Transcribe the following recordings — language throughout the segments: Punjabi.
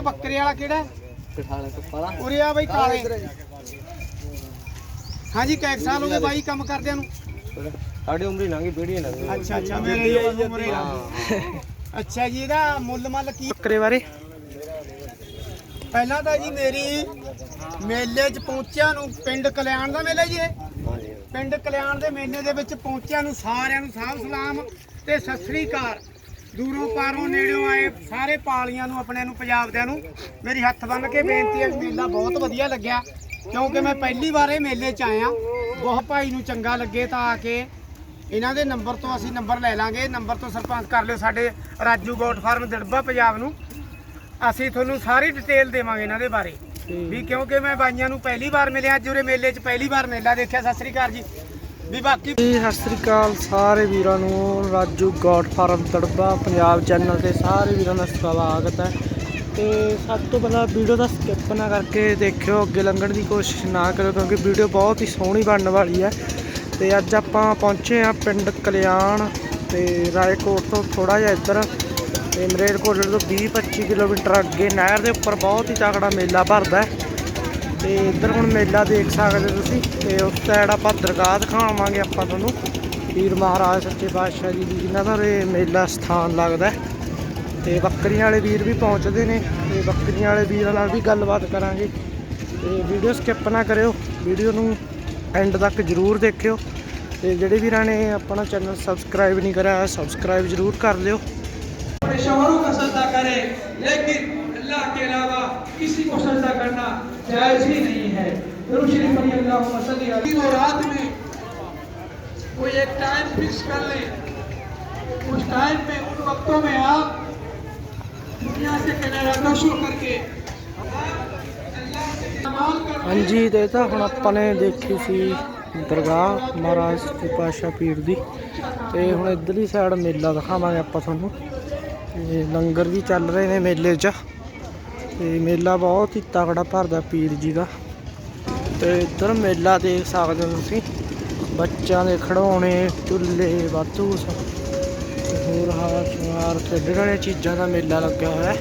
ਬੱਕਰੇ ਵਾਲਾ ਕਿਹੜਾ? ਹੈ? ਉਰੇ ਆ ਬਾਈ ਕਾਲੇ। ਹਾਂਜੀ ਕੈਕ ਸਾਲ ਹੋ ਗਏ ਬਾਈ ਕੰਮ ਕਰਦਿਆਂ ਨੂੰ। ਸਾਡੀ ਉਮਰ ਲੰਘੀ ਪੀੜੀ ਲੰਘੀ ਅੱਛਾ ਅੱਛਾ ਮੇਰੇ ਹੀ ਉਮਰੇ ਅੱਛਾ ਜੀ ਇਹਦਾ ਮੁੱਲ ਮੱਲ ਕੀ? ਬੱਕਰੇ ਬਾਰੇ? ਪਹਿਲਾਂ ਤਾਂ ਜੀ ਮੇਰੀ ਮੇਲੇ 'ਚ ਪਹੁੰਚਿਆ ਨੂੰ ਪਿੰਡ ਕਲਿਆਣ ਦਾ ਮੇਲਾ ਜੀ ਪਿੰਡ ਕਲਿਆਣ ਦੇ ਮੇਲੇ ਦੇ ਵਿੱਚ ਪਹੁੰਚਿਆ ਨੂੰ ਸਾਰਿਆਂ ਨੂੰ ਸਾਫ਼ ਸਲਾਮ ਤੇ ਸਤਿ ਸ੍ਰੀ ਅਕਾਲ। ਦੂਰੋਂ ਪਾਰੋਂ ਨੇੜਿਓਂ ਆਏ ਸਾਰੇ ਪਾਲੀਆਂ ਨੂੰ, ਆਪਣੇ ਨੂੰ, ਪੰਜਾਬਦਿਆਂ ਨੂੰ ਮੇਰੀ ਹੱਥ ਬੰਨ ਕੇ ਬੇਨਤੀ ਹੈ ਮੇਲਾ ਬਹੁਤ ਵਧੀਆ ਲੱਗਿਆ। ਕਿਉਂਕਿ ਮੈਂ ਪਹਿਲੀ ਵਾਰ ਇਹ ਮੇਲੇ 'ਚ ਆਇਆ। ਬਹੁਤ ਭਾਈ ਨੂੰ ਚੰਗਾ ਲੱਗੇ ਤਾਂ ਆ ਕੇ ਇਹਨਾਂ ਦੇ ਨੰਬਰ ਤੋਂ ਅਸੀਂ ਨੰਬਰ ਲੈ ਲਾਂਗੇ। ਨੰਬਰ ਤੋਂ ਸਰਪੰਚ ਕਰ ਲਿਓ ਸਾਡੇ ਰਾਜੂ ਗੋਟ ਫਾਰਮ, ਦਿੜਬਾ ਪੰਜਾਬ ਨੂੰ। ਅਸੀਂ ਤੁਹਾਨੂੰ ਸਾਰੀ ਡਿਟੇਲ ਦੇਵਾਂਗੇ ਇਹਨਾਂ ਦੇ ਬਾਰੇ। ਵੀ ਕਿਉਂਕਿ ਮੈਂ ਬਾਈਆਂ ਨੂੰ ਪਹਿਲੀ ਵਾਰ ਮਿਲਿਆ, ਅੱਜ ਉਰੇ ਮੇਲੇ 'ਚ ਪਹਿਲੀ ਵਾਰ ਮੇਲਾ ਦੇਖਿਆ। ਸਤਿ ਸ੍ਰੀ ਅਕਾਲ ਜੀ। ਵੀ ਬਾਕੀ ਜੀ, ਸਤਿ ਸ੍ਰੀ ਅਕਾਲ ਸਾਰੇ ਵੀਰਾਂ ਨੂੰ। Raju goat farm Dirba, Punjab channel ਤੇ ਸਾਰੇ ਵੀਰਾਂ ਦਾ ਸਵਾਗਤ ਹੈ। ਤੇ ਸਭ ਤੋਂ ਪਹਿਲਾਂ ਵੀਡੀਓ ਦਾ ਸਕਿਪ ਨਾ ਕਰਕੇ ਦੇਖਿਓ, ਅੱਗੇ ਲੰਘਣ ਦੀ ਕੋਸ਼ਿਸ਼ ਨਾ ਕਰਿਓ, ਕਿਉਂਕਿ ਵੀਡੀਓ ਬਹੁਤ ਹੀ ਸੋਹਣੀ ਬਣਨ ਵਾਲੀ ਹੈ। ਤੇ ਅੱਜ ਆਪਾਂ ਪਹੁੰਚੇ ਆ ਪਿੰਡ ਕਲਿਆਣ ਤੇ ਰਾਏਕੋਟ ਤੋਂ ਥੋੜਾ ਜਿਹਾ ਇੱਧਰ। ਤੇ ਮਰੇਲਕੋਟਲੇ ਤੋਂ 20-25 ਕਿਲੋਮੀਟਰ ਅੱਗੇ ਨਹਿਰ ਦੇ ਉੱਪਰ ਬਹੁਤ ਹੀ ਤਕੜਾ ਮੇਲਾ ਭਰਦਾ ਹੈ। ਤੇ ਇੱਧਰ ਹੁਣ ਮੇਲਾ ਦੇਖ ਸਕਦੇ ਤੁਸੀਂ ਤੇ ਉਸ ਸਾਈਡ ਆਪਾਂ ਦਰਗਾਹ ਦਿਖਾਵਾਂਗੇ ਆਪਾਂ ਤੁਹਾਨੂੰ ਪੀਰ ਮਹਾਰਾਜ ਸੱਚੇ ਪਾਤਸ਼ਾਹ ਜੀ ਦੀ ਜਿਨ੍ਹਾਂ ਦਾ ਇਹ ਮੇਲਾ ਸਥਾਨ ਲੱਗਦਾ ਹੈ। ਤੇ ਬੱਕਰੀਆਂ ਵਾਲੇ ਵੀਰ ਵੀ ਪਹੁੰਚਦੇ ਨੇ ਤੇ ਬੱਕਰੀਆਂ ਵਾਲੇ ਵੀਰਾਂ ਨਾਲ ਵੀ ਗੱਲਬਾਤ ਕਰਾਂਗੇ ਤੇ ਵੀਡੀਓ ਸਕਿਪ ਨਾ ਕਰਿਓ ਵੀਡੀਓ ਨੂੰ ਐਂਡ ਤੱਕ ਜ਼ਰੂਰ ਦੇਖਿਓ ਤੇ ਜਿਹੜੇ ਵੀਰਾਂ ਨੇ ਆਪਣਾ ਚੈਨਲ ਸਬਸਕ੍ਰਾਈਬ ਨਹੀਂ ਕਰਿਆ ਸਬਸਕ੍ਰਾਈਬ ਜ਼ਰੂਰ ਕਰ ਲਿਓ अपने शोहरों का सजदा करे लेकिन अल्लाह के अलावा किसी को सजदा करना जायज ही नहीं है दुरूद शरीफ पढ़िए अल्लाहुम्मा सल्ली अलैहि वो रात में कोई एक टाइम फिक्स कर ले उस टाइम में उन वक्तों में आप दुनिया से किनारा कश हो करके अल्लाह से कमाल कर ਹਾਂਜੀ ਤੇ ਇਹ ਤਾਂ ਹੁਣ ਆਪਾਂ ਨੇ ਦੇਖੀ ਸੀ ਦਰਗਾਹ ਮਹਾਰਾਜ ਸੱਚੇ ਪਾਤਸ਼ਾਹ ਪੀਰ ਦੀ ਤੇ ਹੁਣ ਇਧਰਲੀ ਸਾਈਡ ਮੇਲਾ ਦਿਖਾਵਾਂਗੇ ਆਪਾਂ ਤੁਹਾਨੂੰ ਤੇ ਲੰਗਰ ਵੀ ਚੱਲ ਰਹੇ ਨੇ ਮੇਲੇ 'ਚ ਤੇ ਮੇਲਾ ਬਹੁਤ ਹੀ ਤਕੜਾ ਭਰਦਾ ਪੀਰ ਜੀ ਦਾ। ਤੇ ਇੱਧਰ ਮੇਲਾ ਦੇਖ ਸਕਦੇ ਹੋ ਤੁਸੀਂ। ਬੱਚਿਆਂ ਦੇ ਖਿਡੌਣੇ ਝੁੱਲੇ ਵਾਧੂ ਹੋਰ ਹਾਰ ਸ਼ਿੰਗਾਰ ਖੇਡਣ ਵਾਲੀਆਂ ਚੀਜ਼ਾਂ ਦਾ ਮੇਲਾ ਲੱਗਿਆ ਹੋਇਆ ਹੈ।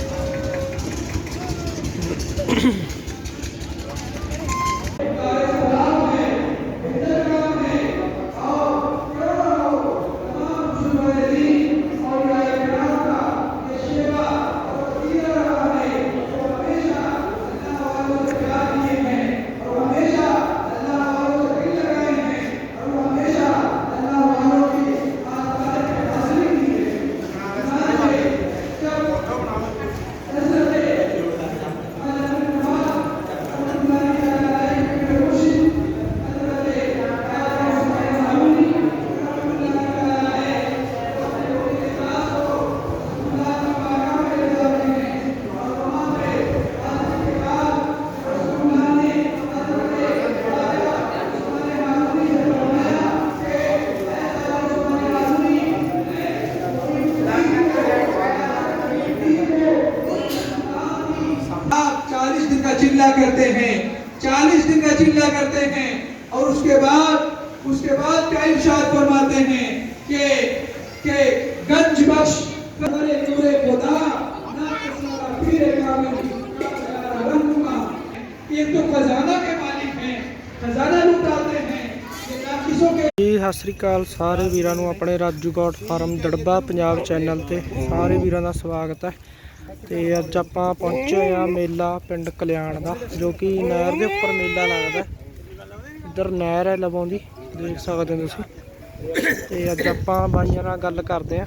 आप 40 दिन का चिल्ला करते हैं 40 दिन का चिल्ला करते हैं और उसके बाद उसके बाद क्या इरशाद फरमाते हैं कि कि गंज बख्श करे नूरे खुदा ना कसरा पीरे कामिल ना कसरा रहनुमा ये तो खजाना के मालिक हैं खजाना लुटाते हैं ये नाकिसों के ਜੀ ਸਤਿ ਸ੍ਰੀ ਅਕਾਲ ਸਾਰੇ ਵੀਰਾਂ ਨੂੰ ਆਪਣੇ ਰਾਜੂ ਗੌਡ ਫਾਰਮ ਦੜਬਾ ਪੰਜਾਬ ਚੈਨਲ ਤੇ ਸਾਰੇ ਵੀਰਾਂ ਦਾ ਸਵਾਗਤ ਹੈ ਤੇ ਅੱਜ ਆਪਾਂ ਪਹੁੰਚੇ ਆ ਮੇਲਾ ਪਿੰਡ ਕਲਿਆਣ ਦਾ ਜੋ ਕਿ ਨਹਿਰ ਦੇ ਉੱਪਰ ਮੇਲਾ ਲੱਗਦਾ। ਇੱਧਰ ਨਹਿਰ ਹੈ ਲਵਾਉਂਦੀ ਦੇਖ ਸਕਦੇ ਹੋ ਤੁਸੀਂ। ਤੇ ਅੱਜ ਆਪਾਂ ਬਾਈਆਂ ਨਾਲ ਗੱਲ ਕਰਦੇ ਆ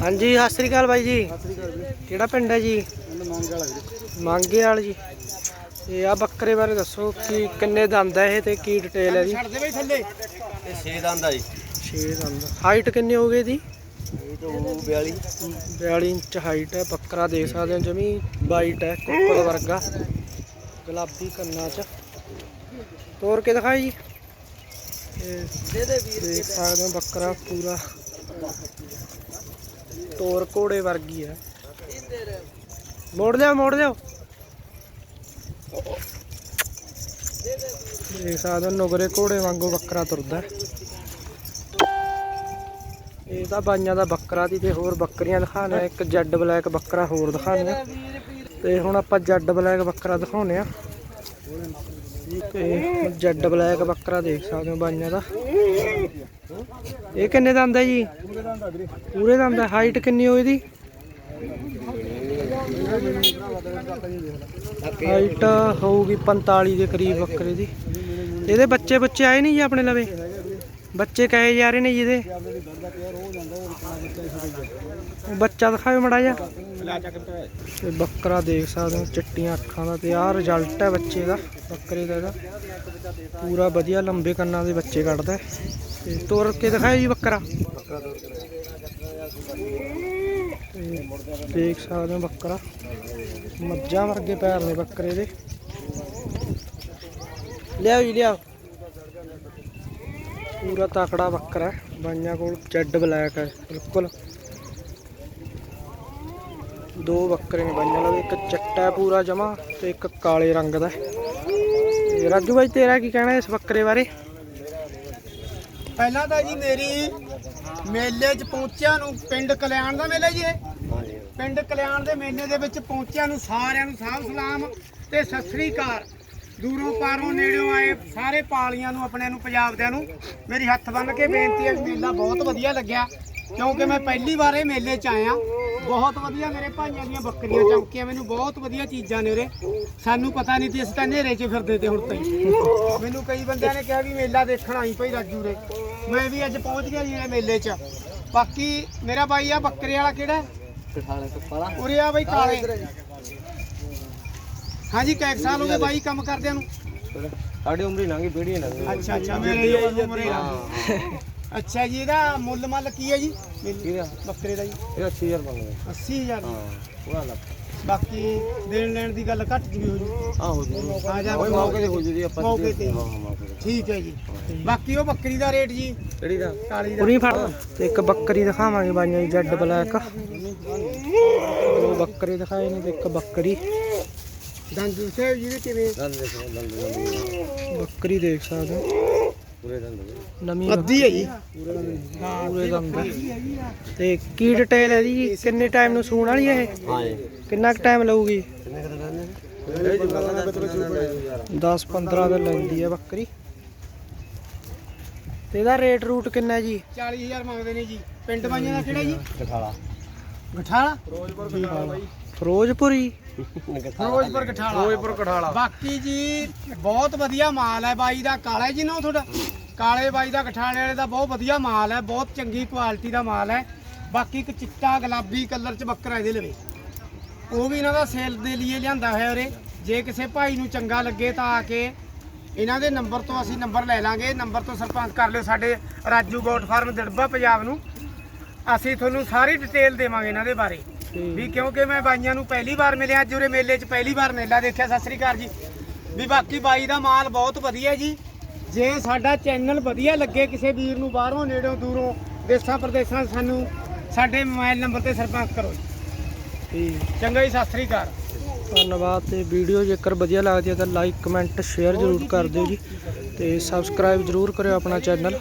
ਹਾਂਜੀ ਸਤਿ ਸ੍ਰੀ ਅਕਾਲ ਬਾਈ ਜੀ। ਕਿਹੜਾ ਪਿੰਡ ਹੈ ਜੀ? ਮੰਗੇ ਵਾਲ ਜੀ। ਤੇ ਆ ਬੱਕਰੇ ਬਾਰੇ ਦੱਸੋ ਕਿ ਕਿੰਨੇ ਦੰਦ ਹੈ ਇਹ ਤੇ ਕੀ ਡਿਟੇਲ ਹੈ ਜੀ? ਛੱਡ ਦੇ ਬਈ ਥੱਲੇ। ਇਹ 6 ਦੰਦ ਆ ਜੀ। 6 ਦੰਦ। ਹਾਈਟ ਕਿੰਨੀ ਹੋ ਗਈ ਦੀ ਇਹ ਤੋਂ 42 42 ਇੰਚ ਹਾਈਟ ਹੈ, ਬੱਕਰਾ ਦੇਖ ਸਕਦੇ ਹੋ, ਜਮੀ ਵਾਈਟ ਹੈ, ਕੁੱਕੜ ਵਰਗਾ। ਗੁਲਾਬੀ ਕੰਨਾਂ 'ਚ। ਤੋੜ ਕੇ ਦਿਖਾਈ ਜੀ। ਇਹ ਦੇਖ ਸਕਦੇ ਹੋ, ਬੱਕਰਾ ਪੂਰਾ ਤੋਰ ਘੋੜੇ ਵਰਗੀ ਹੈ। ਮੋੜ ਲਿਓ ਮੋੜ ਲਿਓ ਦੇਖ ਸਕਦੇ ਹੋ, ਨੁਗਰੇ ਘੋੜੇ ਵਾਂਗੂ ਬੱਕਰਾ ਤੁਰਦਾ ਹੈ। ਇਹ ਤਾਂ ਬਾਈਆਂ ਦਾ ਬੱਕਰਾ ਦੀ ਤੇ ਹੋਰ ਬੱਕਰੀਆਂ ਦਿਖਾਣੇ ਇੱਕ ਜੈਡ ਬਲੈਕ ਬੱਕਰਾ ਹੋਰ ਦਿਖਾਣੇ ਤੇ ਹੁਣ ਆਪਾਂ ਜੈਡ ਬਲੈਕ ਬੱਕਰਾ ਦਿਖਾਉਨੇ ਆ ਤੇ ਜੈਡ ਬਲੈਕ ਬੱਕਰਾ ਦੇਖ ਸਕਦੇ ਹੋ ਬਾਈਆਂ ਦਾ। ਇਹ ਕਿੰਨੇ ਦਾ ਆਂਦਾ ਜੀ? ਪੂਰੇ ਦਾ ਆਂਦਾ ਹਾਈਟ ਕਿੰਨੀ ਹੋ ਇਹਦੀ ਹਾਈਟ ਹੋਊਗੀ 45 ਦੇ ਕਰੀਬ ਬੱਕਰੇ ਦੀ। ਇਹਦੇ ਬੱਚੇ ਬੱਚੇ ਆਏ ਨਹੀਂ ਜੀ ਆਪਣੇ ਲਵੇ? ਬੱਚੇ ਕਹੇ ਜਾ ਰਹੇ ਨੇ ਜਿਹਦੇ ਬੱਚਾ ਦਿਖਾਓ ਮੜਾ ਜਾ ਤੇ ਬੱਕਰਾ ਦੇਖ ਸਕਦੇ ਹੋ, ਚਿੱਟੀਆਂ ਅੱਖਾਂ ਦਾ ਤੇ ਆਹ ਰਿਜ਼ਲਟ ਹੈ ਬੱਚੇ ਦਾ, ਬੱਕਰੇ ਦਾ ਇਹਦਾ। ਪੂਰਾ ਵਧੀਆ ਲੰਬੇ ਕੰਨਾਂ ਦੇ ਬੱਚੇ ਕੱਢਦਾ। ਹੈ। ਤੇ ਤੋਰ ਕੇ ਦਿਖਾਓ ਜੀ ਬੱਕਰਾ। ਦੇਖ ਸਕਦੇ ਹੋ ਬੱਕਰਾ। ਮੱਝਾਂ ਵਰਗੇ ਪੈਰ ਨੇ ਬੱਕਰੇ ਦੇ। ਲਿਆਓ ਜੀ, ਲਿਆਓ। ਪੂਰਾ ਤਕੜਾ ਬੱਕਰਾ ਹੈ। ਬਾਈਆਂ ਕੋਲ ਜੈਡ ਬਲੈਕ ਹੈ ਬਿਲਕੁਲ। ਦੋ ਬੱਕਰੇ ਨੇ ਬਾਈਆਂ ਕੋਲ ਇੱਕ ਚੱਟਾ ਪੂਰਾ ਜਮਾ ਤੇ ਇੱਕ ਕਾਲੇ ਰੰਗ ਦਾ ਰਾਜੂ ਬਾਈ ਤੇਰਾ ਕੀ ਕਹਿਣਾ ਇਸ ਬੱਕਰੇ ਬਾਰੇ? ਪਹਿਲਾਂ ਤਾਂ ਜੀ ਮੇਰੀ ਮੇਲੇ 'ਚ ਪਹੁੰਚਿਆ ਨੂੰ ਪਿੰਡ ਕਲਿਆਣ ਦਾ ਮੇਲਾ ਜੀ ਇਹ? ਪਿੰਡ ਕਲਿਆਣ ਦੇ ਮੇਲੇ ਦੇ ਵਿੱਚ ਪਹੁੰਚਿਆ ਨੂੰ ਸਾਰਿਆਂ ਨੂੰ ਸਾਧ ਸਲਾਮ ਤੇ ਸਤਿ ਸ੍ਰੀ ਅਕਾਲ। ਦੂਰੋਂ ਪਾਰੋਂ ਨੇੜਿਓਂ ਆਏ ਸਾਰੇ ਪਾਲੀਆਂ ਨੂੰ ਆਪਣੇ ਨੂੰ ਪੰਜਾਬ ਦਿਆਂ ਨੂੰ ਮੇਰੀ ਹੱਥ ਬੰਨ ਕੇ ਬੇਨਤੀ ਹੈ ਮੇਲਾ ਬਹੁਤ ਵਧੀਆ ਲੱਗਿਆ। ਕਿਉਂਕਿ ਮੈਂ ਪਹਿਲੀ ਵਾਰ ਇਹ ਮੇਲੇ 'ਚ ਆਇਆ। ਬਹੁਤ ਵਧੀਆ ਮੇਰੇ ਭਾਈਆਂ ਦੀਆਂ ਬੱਕਰੀਆਂ ਚਮਕੀਆਂ ਮੈਨੂੰ ਬਹੁਤ ਵਧੀਆ ਚੀਜ਼ਾਂ ਨੇ ਉਰੇ। ਸਾਨੂੰ ਪਤਾ ਨਹੀਂ ਸੀ ਅਸੀਂ ਤਾਂ ਹਨੇਰੇ 'ਚ ਫਿਰਦੇ ਤੇ ਹੁਣ ਤਾਈਂ ਮੈਨੂੰ ਕਈ ਬੰਦਿਆਂ ਨੇ ਕਿਹਾ ਵੀ ਮੇਲਾ ਦੇਖਣ ਆਈ ਭਾਈ ਰਾਜੂ ਰੇ ਮੈਂ ਵੀ ਅੱਜ ਪਹੁੰਚ ਗਿਆ ਜੀ ਇਹ ਮੇਲੇ 'ਚ। ਬਾਕੀ ਮੇਰਾ ਬਾਈ ਆ ਬੱਕਰੇ ਵਾਲਾ ਕਿਹੜਾ? ਉਰੇ ਆ ਬਾਈ ਕਾਲੇ। ਹਾਂਜੀ ਕੈਕ ਸਾਲ ਹੋ ਗਏ ਬਾਈ ਕੰਮ ਕਰਦਿਆਂ ਨੂੰ। ਸਾਡੀ ਉਮਰ ਹੀ ਲੰਘੀ ਪੀੜੀ ਲੰਘੀ ਅੱਛਾ ਅੱਛਾ ਮੇਰੇ ਹੀ ਉਮਰੇ ਲੱਗ ਅੱਛਾ ਜੀ ਇਹਦਾ ਮੁੱਲ ਮੱਲ ਕੀ ਹੈ ਜੀ? ਬੱਕਰੇ ਦਾ ਜੀ? ਇਹ 8000 ਮੰਗਦੇ 80000 ਹਾਂ ਪੂਰਾ ਲੱਗ ਬਾਕੀ ਦੇਣ ਲੈਣ ਦੀ ਗੱਲ ਘੱਟ ਜੀ ਹੋ ਜੂ। ਆਹੋ ਜੀ। ਆ ਜਾ ਕੋਈ ਮੌਕੇ ਤੇ ਹੋ ਜੂਦੀ ਆਪਾਂ ਮੌਕੇ ਤੇ। ਹਾਂ ਹਾਂ ਠੀਕ ਹੈ ਜੀ। ਬਾਕੀ ਉਹ ਬੱਕਰੀ ਦਾ ਰੇਟ ਜੀ। ਕਿਹੜੀ ਦਾ? ਕਾਲੀ ਦਾ। ਪੂਰੀ ਫੜ। ਤੇ ਇੱਕ ਬੱਕਰੀ ਦਿਖਾਵਾਂਗੇ ਬਾਈਆਂ ਦੀ ਜੈਡ ਬਲੈਕ। ਦੋ ਬੱਕਰੇ ਦਿਖਾਏ ਨੇ ਤੇ ਇੱਕ ਬੱਕਰੀ। ਦੰਦ ਸਾਹਿਬ ਜੀ ਦੇ ਕਿਵੇਂ? ਦੰਦ ਦੇਖੋ ਦੰਦ ਦੰਦ ਬੱਕਰੀ ਦੇਖ ਸਕਦੇ ਹੋ। ਪੂਰੇ ਦੰਦ ਨਵੀਂ ਅੱਧੀ ਹੈ ਜੀ ਪੂਰੇ ਦੰਦ। ਹੈ। ਤੇ ਕੀ ਡਿਟੇਲ ਹੈ ਜੀ? ਕਿੰਨੇ ਟਾਈਮ ਨੂੰ ਸੂਣ ਵਾਲੀ ਹੈ ਇਹ? ਹਾਂ ਜੀ। ਕਿੰਨਾ ਕੁ ਟਾਈਮ ਲਊਗੀ? ਕਿੰਨੇ ਕਰ ਦੰਦ ਇਹ ਜੀ ਮਗਰ ਦਾ 10 15 ਦਾ ਲੈਂਦੀ ਹੈ ਬੱਕਰੀ। ਤੇ ਇਹਦਾ ਰੇਟ ਰੂਟ ਕਿੰਨਾ ਹੈ ਜੀ? 40000 ਮੰਗਦੇ ਨੇ ਜੀ। ਪਿੰਡ ਬਾਈਆਂ ਦਾ ਕਿਹੜਾ ਜੀ? ਕਠਾਲਾ ਗਠਾਲਾ? ਫਿਰੋਜ਼ਪੁਰੀ। ਫਿਰੋਜ਼ਪੁਰ ਗਠਾਲਾ ਫਿਰੋਜ਼ਪੁਰ ਗਠਾਲਾ ਬਾਕੀ ਜੀ ਬਹੁਤ ਵਧੀਆ ਮਾਲ ਹੈ ਬਾਈ ਦਾ। ਕਾਲਾ ਜੀ ਨਾ ਤੁਹਾਡਾ? ਕਾਲੇ ਬਾਈ ਦਾ ਗਠਾਲੇ ਵਾਲੇ ਦਾ ਬਹੁਤ ਵਧੀਆ ਮਾਲ ਹੈ। ਬਹੁਤ ਚੰਗੀ ਕੁਆਲਿਟੀ ਦਾ ਮਾਲ ਹੈ। ਬਾਕੀ ਇੱਕ ਚਿੱਟਾ ਗੁਲਾਬੀ ਕਲਰ ਚ ਬੱਕਰਾ ਇਹਦੇ ਲਵੇ। ਉਹ ਵੀ ਇਹਨਾਂ ਦਾ ਸੇਲ ਦੇ ਲਈ ਲਿਆਂਦਾ ਹੋਇਆ ਉਰੇ। ਜੇ ਕਿਸੇ ਭਾਈ ਨੂੰ ਚੰਗਾ ਲੱਗੇ ਤਾਂ ਆ ਕੇ ਇਹਨਾਂ ਦੇ ਨੰਬਰ ਤੋਂ ਅਸੀਂ ਨੰਬਰ ਲੈ ਲਾਂਗੇ। ਨੰਬਰ ਤੋਂ ਸਰਪੰਚ ਕਰ ਲਿਓ ਸਾਡੇ ਰਾਜੂ ਗੋਟ ਫਾਰਮ ਦੜਬਾ ਪੰਜਾਬ ਨੂੰ। ਅਸੀਂ ਤੁਹਾਨੂੰ ਸਾਰੀ ਡਿਟੇਲ ਦੇਵਾਂਗੇ ਇਹਨਾਂ ਦੇ ਬਾਰੇ। ਵੀ ਕਿਉਂਕਿ ਮੈਂ ਬਾਈਆਂ ਨੂੰ ਪਹਿਲੀ ਵਾਰ ਮਿਲਿਆ ਅੱਜ ਉਰੇ ਮੇਲੇ 'ਚ ਪਹਿਲੀ ਵਾਰ ਮੇਲਾ ਦੇਖਿਆ ਸਤਿ ਸ੍ਰੀ ਅਕਾਲ ਜੀ। ਵੀ ਬਾਕੀ ਬਾਈ ਦਾ ਮਾਲ ਬਹੁਤ ਵਧੀਆ ਜੀ। ਜੇ ਸਾਡਾ ਚੈਨਲ ਵਧੀਆ ਲੱਗੇ ਕਿਸੇ ਵੀਰ ਨੂੰ ਬਾਹਰੋਂ ਨੇੜੋਂ ਦੂਰੋਂ ਦੇਸਾਂ ਪ੍ਰਦੇਸਾਂ ਸਾਨੂੰ ਸਾਡੇ ਮੋਬਾਈਲ ਨੰਬਰ ਤੇ ਸਰਪੰਚ ਕਰੋ ਜੀ। ਠੀਕ। ਚੰਗਾ ਜੀ ਸਤਿ ਸ੍ਰੀ ਅਕਾਲ। ਧੰਨਵਾਦ ਤੇ ਵੀਡੀਓ ਜੇਕਰ ਵਧੀਆ ਲੱਗਦੀ ਹੈ ਤਾਂ ਲਾਈਕ ਕਮੈਂਟ ਸ਼ੇਅਰ ਜ਼ਰੂਰ ਕਰ ਦਿਓ ਜੀ ਤੇ ਸਬਸਕ੍ਰਾਈਬ ਜ਼ਰੂਰ ਕਰਿਓ ਆਪਣਾ ਚੈਨਲ